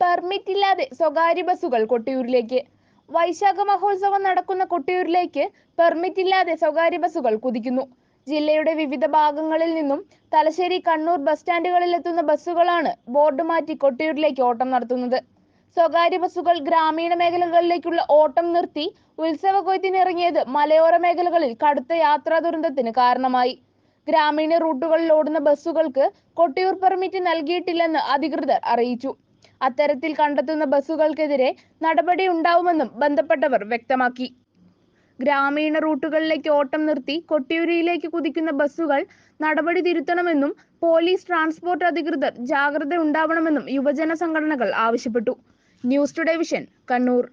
Permit ഇല്ലാതെ സ്വകാര്യ ബസ്സുകൾ കൊട്ടിയൂരിലേക്ക്. വൈശാഖ മഹോത്സവം നടക്കുന്ന കൊട്ടിയൂരിലേക്ക് പെർമിറ്റ് ഇല്ലാതെ സ്വകാര്യ ബസ്സുകൾ കുതിക്കുന്നു. ജില്ലയുടെ വിവിധ ഭാഗങ്ങളിൽ നിന്നും തലശ്ശേരി കണ്ണൂർ ബസ് സ്റ്റാൻഡുകളിൽ എത്തുന്ന ബസ്സുകളാണ് ബോർഡ് മാറ്റി കൊട്ടിയൂരിലേക്ക് ഓട്ടം നടത്തുന്നത്. സ്വകാര്യ ബസ്സുകൾ ഗ്രാമീണ മേഖലകളിലേക്കുള്ള ഓട്ടം നിർത്തി ഉത്സവ കൊയ്ത്തിനിറങ്ങിയത് മലയോര മേഖലകളിൽ കടുത്ത യാത്രാ ദുരന്തത്തിന് കാരണമായി. ഗ്രാമീണ റൂട്ടുകളിൽ ഓടുന്ന ബസ്സുകൾക്ക് കൊട്ടിയൂർ പെർമിറ്റ് നൽകിയിട്ടില്ലെന്ന് അധികൃതർ അറിയിച്ചു. അത്തരത്തിൽ കണ്ടെത്തുന്ന ബസ്സുകൾക്കെതിരെ നടപടി ഉണ്ടാവുമെന്നും ബന്ധപ്പെട്ടവർ വ്യക്തമാക്കി. ഗ്രാമീണ റൂട്ടുകളിലേക്ക് ഓട്ടം നിർത്തി കൊട്ടിയൂരിയിലേക്ക് കുതിക്കുന്ന ബസ്സുകൾ നടപടി തിരുത്തണമെന്നും പോലീസ് ട്രാൻസ്പോർട്ട് അധികൃതർ ജാഗ്രത ഉണ്ടാവണമെന്നും യുവജന സംഘടനകൾ ആവശ്യപ്പെട്ടു. News today vision Kannur.